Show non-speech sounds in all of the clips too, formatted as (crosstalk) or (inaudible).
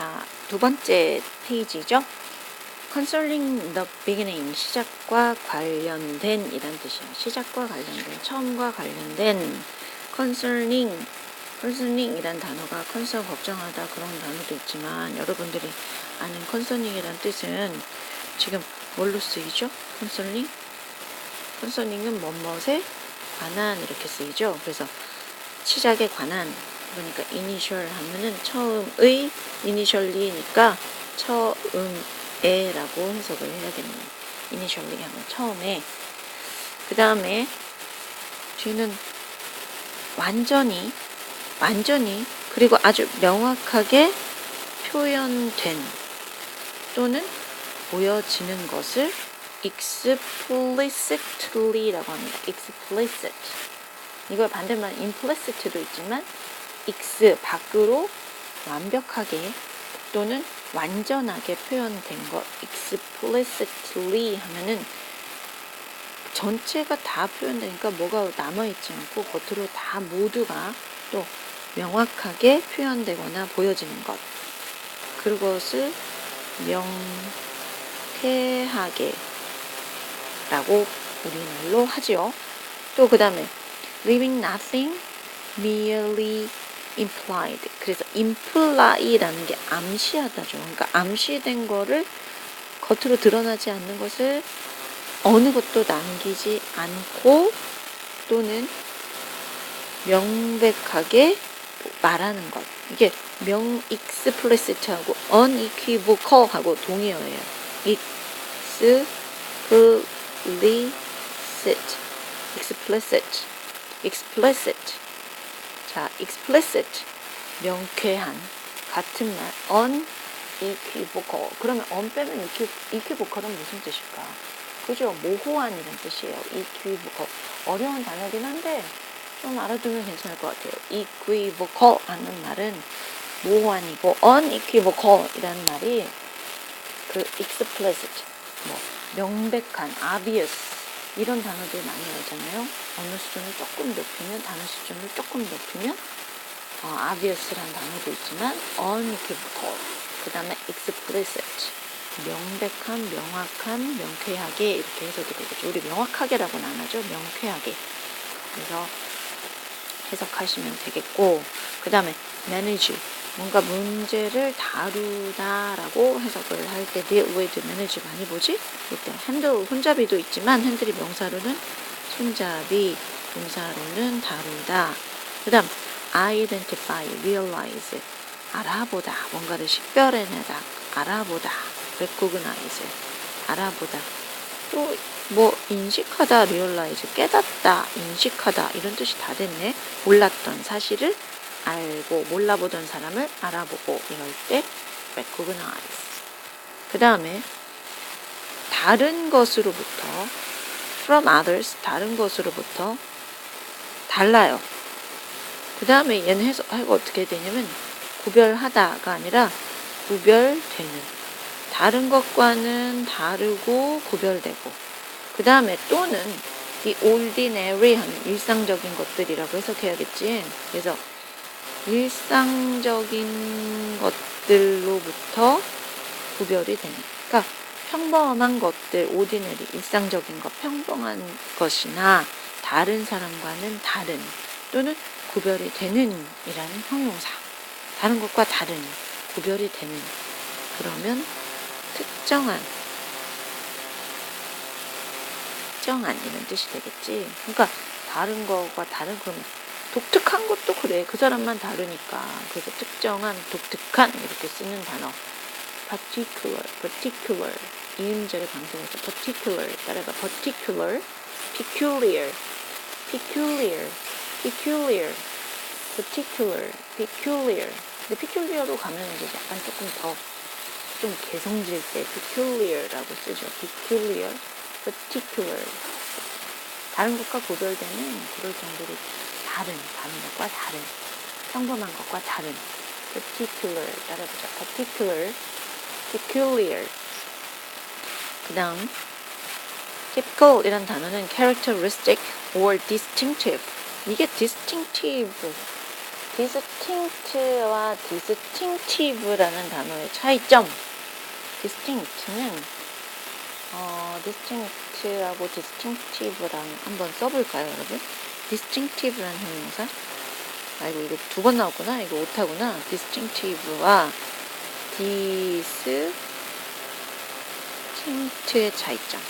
자, 두 번째 페이지죠. concerning the beginning, 시작과 관련된 이란 뜻이야. 시작과 관련된, 처음과 관련된 concerning, concerning 이란 단어가 concern 걱정하다 그런 단어도 있지만 여러분들이 아는 concerning 이란 뜻은 지금 뭘로 쓰이죠? concerning? concerning은 뭐뭇에 관한 이렇게 쓰이죠. 그래서 시작에 관한 그러니까 initial 하면은 처음의 initially니까 처음에라고 해석을 해야겠네요. initially 하면 처음에 그 다음에 뒤는 완전히 완전히 그리고 아주 명확하게 표현된 또는 보여지는 것을 explicitly라고 합니다. explicit 이걸 반대말 implicit도 있지만 x 밖으로 완벽하게 또는 완전하게 표현된 것 explicitly 하면은 전체가 다 표현되니까 뭐가 남아있지 않고 겉으로 다 모두가 또 명확하게 표현되거나 보여지는 것 그것을 명쾌하게 라고 우리말로 하지요. 또 그 다음에 leaving nothing merely implied. 그래서 imply라는 게 암시하다죠. 그러니까 암시된 거를 겉으로 드러나지 않는 것을 어느 것도 남기지 않고 또는 명백하게 말하는 것. 이게 명 explicit하고 unequivocal하고 동의어예요. explicit, explicit, explicit. 자, explicit 명쾌한 같은 말 unequivocal. 그러면 on 빼면 equivocal은 무슨 뜻일까? 그죠? 모호한이란 뜻이에요. equivocal. 어려운 단어긴 한데 좀 알아두면 괜찮을 것 같아요. equivocal 하는 말은 모호한이고 unequivocal 이라는 말이 그 explicit 뭐 명백한 obvious 이런 단어들 많이 나오잖아요. 어느 수준을 조금 높이면 단어 수준을 조금 높이면 어, obvious라는 단어도 있지만 unequivocal 그 다음에 explicit 명백한, 명확한, 명쾌하게 이렇게 해석이 되겠죠. 우리 명확하게라고는 안 하죠. 명쾌하게. 그래서 해석하시면 되겠고 그 다음에 manage 뭔가 문제를 다루다라고 해석을 할때 deal with manage 많이 보지? 이때 핸들 혼잡이도 있지만 핸들이 명사로는 손잡이 동사로는 다루다. 그 다음 identify, realize 알아보다. 뭔가를 식별해내다 알아보다. recognize 알아보다. 또 뭐 인식하다, realize 깨닫다, 인식하다 이런 뜻이 다 됐네. 몰랐던 사실을 알고 몰라보던 사람을 알아보고 이럴 때 recognize. 그 다음에 다른 것으로부터 from others 다른 것으로부터 달라요. 그 다음에 얘는 해석하고 어떻게 되냐면 구별하다가 아니라 구별되는 다른 것과는 다르고 구별되고 그 다음에 또는 이 ordinary 하는 일상적인 것들이라고 해석해야겠지. 그래서 일상적인 것들로부터 구별이 되는. 그러니까 평범한 것들, ordinary, 일상적인 것, 평범한 것이나 다른 사람과는 다른 또는 구별이 되는 이라는 형용사. 다른 것과 다른, 구별이 되는. 그러면 특정한, 특정한 이런 뜻이 되겠지. 그러니까 다른 거과 다른 그러면 독특한 것도 그래. 그 사람만 다르니까. 그래서 특정한, 독특한 이렇게 쓰는 단어. particular, particular. 이음절을 강조해서 particular 따라가 particular, peculiar, peculiar, peculiar, particular, peculiar. 근데 peculiar로 가면 이제 약간 조금 더 좀 개성질 때 peculiar라고 쓰죠. peculiar, particular. 다른 것과 구별되는 그럴 정도로 다른, 것과 다른, 평범한 것과 다른. particular 따라보자. particular, peculiar. 그 다음 typical 이란 단어는 characteristic or distinctive 이게 distinctive distinct와 distinctive라는 단어의 차이점. distinct는 어, distinct하고 distinctive랑 한번 써볼까요, 여러분? Distinctive라는 형용사. 아, 이거, 이거 두 번 나왔구나. 이거 오타구나. distinctive와 distinct의 차이점.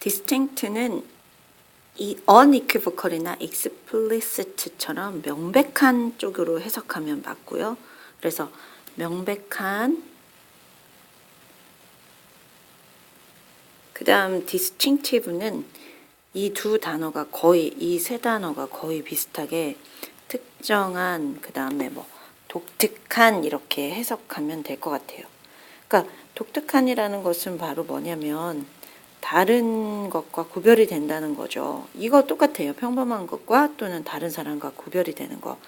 distinct는 이 unequivocal이나 explicit처럼 명백한 쪽으로 해석하면 맞고요. 그래서 명백한 그 다음 distinctive는 이 두 단어가 거의 이 세 단어가 거의 비슷하게 특정한 그 다음에 뭐 독특한 이렇게 해석하면 될 것 같아요. 그러니까 독특한이라는 것은 바로 뭐냐면 다른 것과 구별이 된다는 거죠. 이거 똑같아요. 평범한 것과 또는 다른 사람과 구별이 되는 거.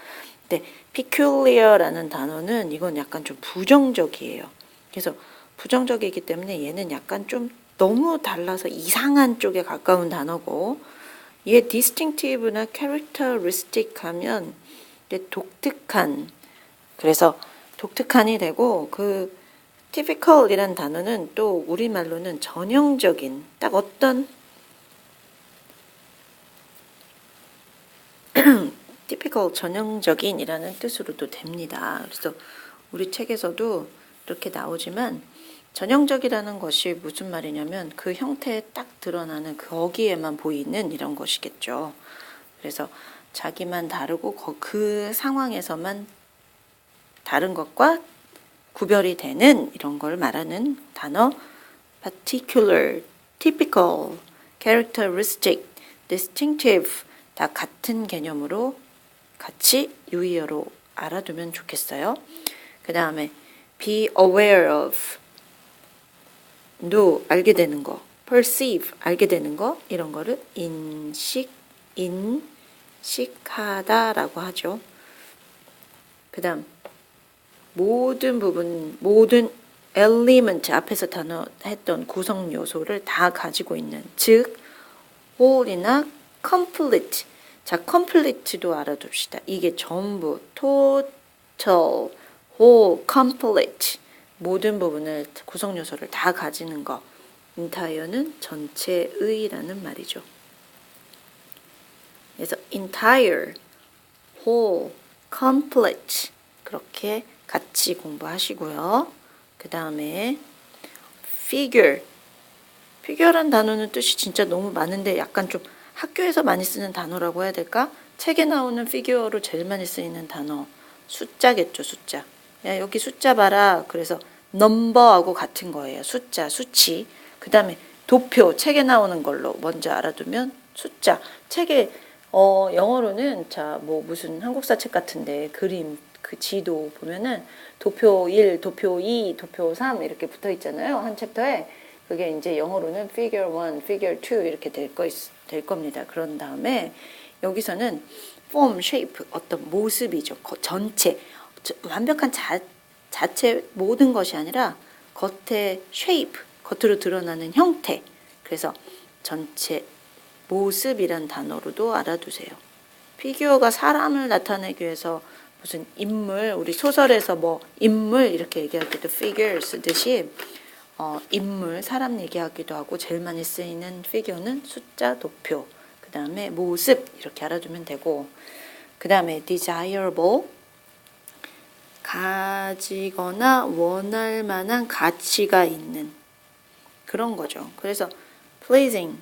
근데 peculiar라는 단어는 이건 약간 좀 부정적이에요. 그래서 부정적이기 때문에 얘는 약간 좀 너무 달라서 이상한 쪽에 가까운 단어고 얘 distinctive나 characteristic 하면 독특한 그래서 독특한이 되고 그 typical이란 단어는 또 우리말로는 전형적인 딱 어떤 (clears throat) typical 전형적인이라는 뜻으로도 됩니다. 그래서 우리 책에서도 이렇게 나오지만 전형적이라는 것이 무슨 말이냐면 그 형태에 딱 드러나는 거기에만 보이는 이런 것이겠죠. 그래서 자기만 다르고 거- 그 상황에서만 다른 것과 구별이 되는 이런 걸 말하는 단어 particular, typical, characteristic, distinctive 다 같은 개념으로 같이 유의어로 알아두면 좋겠어요. 그 다음에 be aware of, know, 알게 되는 거, perceive, 알게 되는 거 이런 거를 인식, 인식하다라고 하죠. 그 다음 모든 부분, 모든 element 앞에서 단어 했던 구성 요소를 다 가지고 있는 즉 whole이나 complete. 자, complete도 알아둡시다. 이게 전부 total, whole, complete 모든 부분을 구성 요소를 다 가지는 거. entire는 전체의라는 말이죠. 그래서 entire, whole, complete 그렇게 같이 공부하시고요. 그 다음에 figure. figure란 단어는 뜻이 진짜 너무 많은데 약간 좀 학교에서 많이 쓰는 단어라고 해야 될까? 책에 나오는 figure로 제일 많이 쓰이는 단어 숫자겠죠, 숫자. 야, 여기 숫자 봐라. 그래서 넘버하고 같은 거예요. 숫자, 수치. 그 다음에 도표, 책에 나오는 걸로 먼저 알아두면 숫자. 책에 어, 영어로는 자, 뭐 무슨 한국사 책 같은데 그림 그 지도 보면은 도표 1, 도표 2, 도표 3 이렇게 붙어 있잖아요. 한 챕터에. 그게 이제 영어로는 figure 1, figure 2 이렇게 될, 거, 있- 될 겁니다. 그런 다음에 여기서는 form, shape 어떤 모습이죠. 거- 전체 저- 완벽한 자, 자체 모든 것이 아니라 겉에 shape 겉으로 드러나는 형태. 그래서 전체 모습이란 단어로도 알아두세요. 피규어가 사람을 나타내기 위해서 무슨 인물, 우리 소설에서 뭐 인물 이렇게 얘기할 때도 figure 쓰듯이 어, 인물, 사람 얘기하기도 하고 제일 많이 쓰이는 피규어는 숫자, 도표, 그 다음에 모습 이렇게 알아두면 되고 그 다음에 desirable 가지거나 원할 만한 가치가 있는 그런 거죠. 그래서 pleasing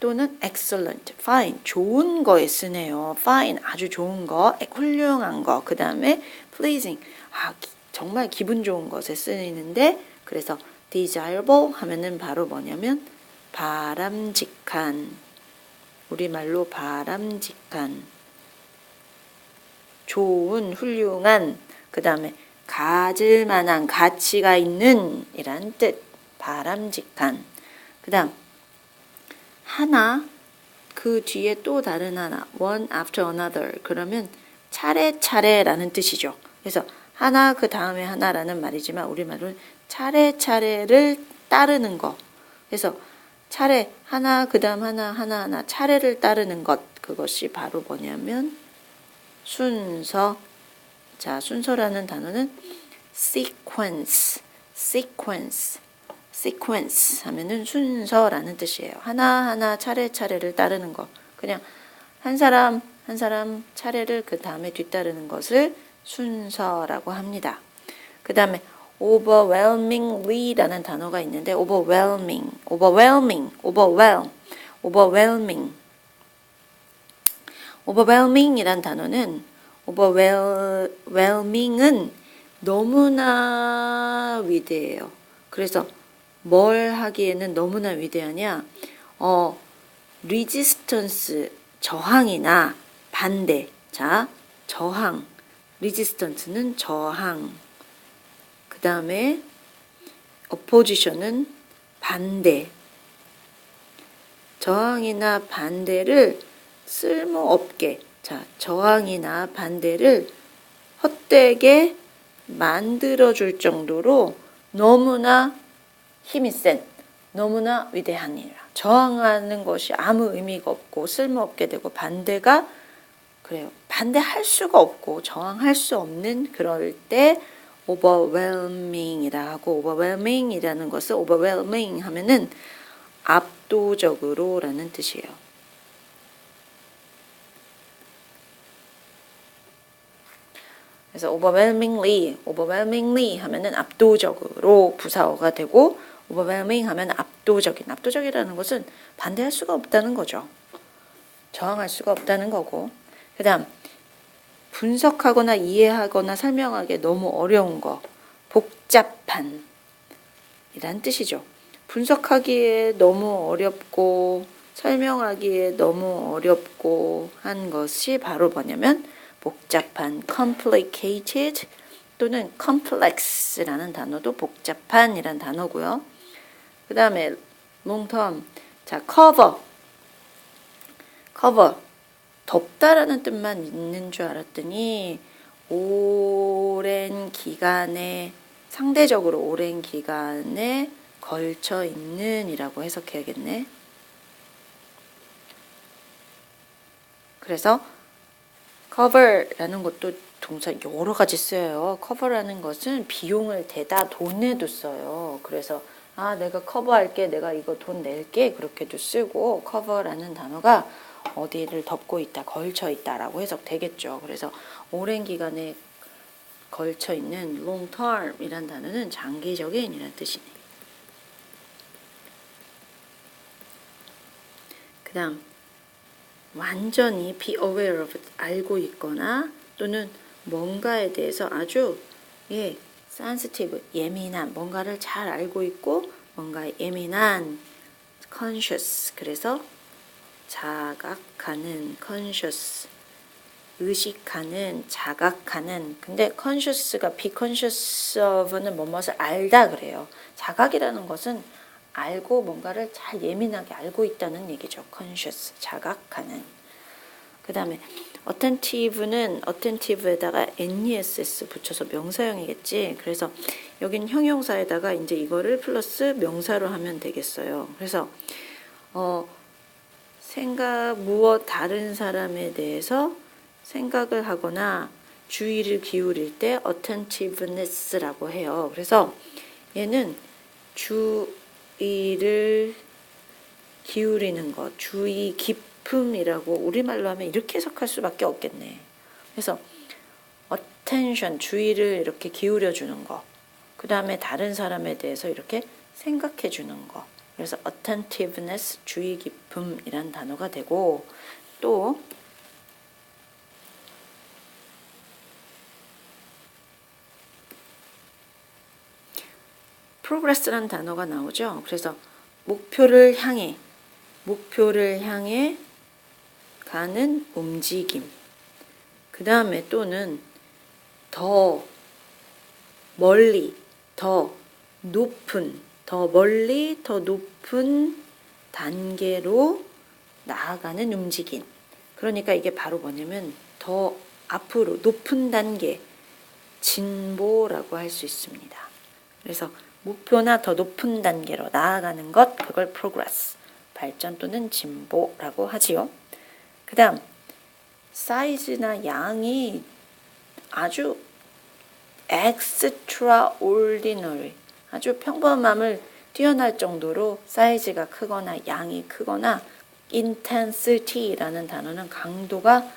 또는 excellent, fine, 좋은 거에 쓰네요. fine, 아주 좋은 거, 훌륭한 거. 그 다음에 pleasing, 아, 기- 정말 기분 좋은 것에 쓰이는데, 그래서 desirable 하면은 바로 뭐냐면 바람직한, 우리말로 바람직한, 좋은, 훌륭한, 그 다음에 가질 만한 가치가 있는 이란 뜻, 바람직한. 그 다음, 하나 그 뒤에 또 다른 하나 one after another 그러면 차례차례라는 뜻이죠. 그래서 하나 그 다음에 하나라는 말이지만 우리말로는 차례차례를 따르는 거. 그래서 차례 하나 그 다음 하나 하나 하나 차례를 따르는 것 그것이 바로 뭐냐면 순서. 자, 순서라는 단어는 sequence, sequence, sequence 하면은 순서라는 뜻이에요. 하나하나 차례차례를 따르는 거. 그냥 한 사람 한 사람 차례를 그 다음에 뒤따르는 것을 순서라고 합니다. 그 다음에 overwhelmingly라는 단어가 있는데 overwhelming, overwhelming, overwhelm, overwhelming, overwhelming이란 단어는 overwhelming은 너무나 위대해요. 그래서 뭘 하기에는 너무나 위대하냐? 어, resistance 저항이나 반대. 자, 저항. resistance,는 저항. 그 다음에 opposition은 반대. 저항이나 반대를 쓸모없게, 자, 저항이나 반대를 헛되게 만들어줄 정도로 너무나 힘이 센, 너무나 위대한 일. 저항하는 것이 아무 의미가 없고 쓸모없게 되고 반대가 그래요. 반대할 수가 없고 저항할 수 없는 그럴 때 overwhelming이라 하고 overwhelming이라는 것을 overwhelming 하면은 압도적으로라는 뜻이에요. 그래서 overwhelmingly, overwhelmingly 하면은 압도적으로 부사어가 되고 overwhelming 하면 압도적인, 압도적이라는 것은 반대할 수가 없다는 거죠. 저항할 수가 없다는 거고. 그 다음, 분석하거나 이해하거나 설명하기 너무 어려운 거, 복잡한 이란 뜻이죠. 분석하기에 너무 어렵고 설명하기에 너무 어렵고 한 것이 바로 뭐냐면 복잡한 complicated 또는 complex라는 단어도 복잡한이란 단어고요. 그 다음에 term 자 cover cover 덮다라는 뜻만 있는 줄 알았더니 오랜 기간에 상대적으로 오랜 기간에 걸쳐 있는이라고 해석해야겠네. 그래서 cover라는 것도 동사 여러 가지 쓰여요. cover라는 것은 비용을 대다 돈에도 써요. 그래서 아 내가 커버할게, 내가 이거 돈 낼게 그렇게도 쓰고 cover라는 단어가 어디를 덮고 있다, 걸쳐 있다라고 해석되겠죠. 그래서 오랜 기간에 걸쳐 있는 long term이란 단어는 장기적인 이란 뜻이네. 그 다음 완전히 be aware of 알고 있거나 또는 뭔가에 대해서 아주 예 sensitive 예민한 뭔가를 잘 알고 있고 뭔가 예민한 conscious 그래서 자각하는 conscious 의식하는 자각하는. 근데 conscious가 be conscious of는 뭐뭇을 알다 그래요. 자각이라는 것은 알고 뭔가를 잘 예민하게 알고 있다는 얘기죠. conscious 자각하는. 그 다음에 attentive는 attentive에다가 nes 붙여서 명사형이겠지. 그래서 여긴 형용사에다가 이제 이거를 플러스 명사로 하면 되겠어요. 그래서 어 생각 무엇 다른 사람에 대해서 생각을 하거나 주의를 기울일 때 attentiveness라고 해요. 그래서 얘는 주 의를 기울이는 것, 주의 깊음이라고 우리말로 하면 이렇게 해석할 수밖에 없겠네. 그래서 attention, 주의를 이렇게 기울여 주는 거. 그 다음에 다른 사람에 대해서 이렇게 생각해 주는 거. 그래서 attentiveness, 주의 깊음이란 단어가 되고 또 progress라는 단어가 나오죠. 그래서 목표를 향해 목표를 향해 가는 움직임. 그 다음에 또는 더 멀리, 더 높은, 더 멀리, 더 높은 단계로 나아가는 움직임. 그러니까 이게 바로 뭐냐면 더 앞으로 높은 단계, 진보라고 할 수 있습니다. 그래서 목표나 더 높은 단계로 나아가는 것, 그걸 progress, 발전 또는 진보라고 하지요. 그 다음 사이즈나 양이 아주 extraordinary 아주 평범함을 뛰어날 정도로 사이즈가 크거나 양이 크거나 intensity라는 단어는 강도가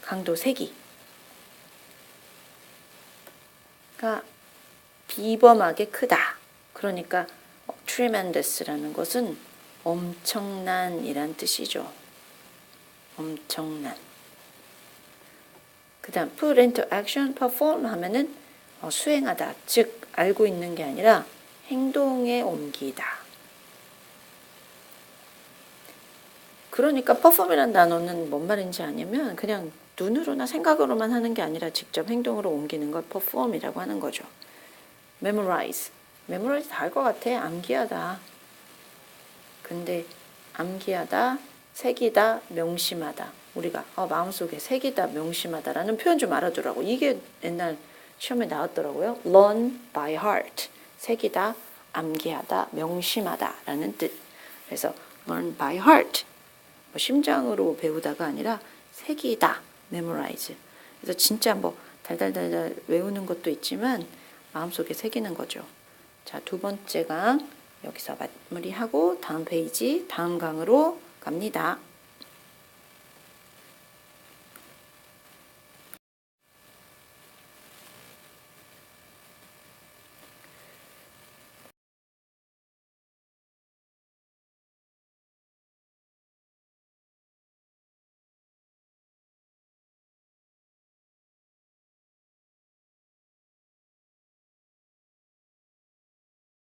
강도 세기 가 비범하게 크다. 그러니까 tremendous라는 것은 엄청난 이란 뜻이죠. 엄청난. 그 다음 put into action, perform 하면은 어, 수행하다, 즉 알고 있는 게 아니라 행동에 옮기다. 그러니까 perform이라는 단어는 뭔 말인지 아냐면 그냥 눈으로나 생각으로만 하는 게 아니라 직접 행동으로 옮기는 걸 perform이라고 하는 거죠. memorize. Memorize 다알것 같아. 암기하다. 근데 암기하다, 새기다, 명심하다. 우리가 어, 마음속에 새기다, 명심하다라는 표현 좀 알아두라고. 이게 옛날 시험에 나왔더라고요. learn by heart. 새기다, 암기하다, 명심하다라는 뜻. 그래서 learn by heart. 뭐 심장으로 배우다가 아니라 새기다, memorize. 그래서 진짜 뭐 달달달달 외우는 것도 있지만 마음속에 새기는 거죠. 자, 두 번째 강 여기서 마무리하고 다음 페이지, 다음 강으로 갑니다.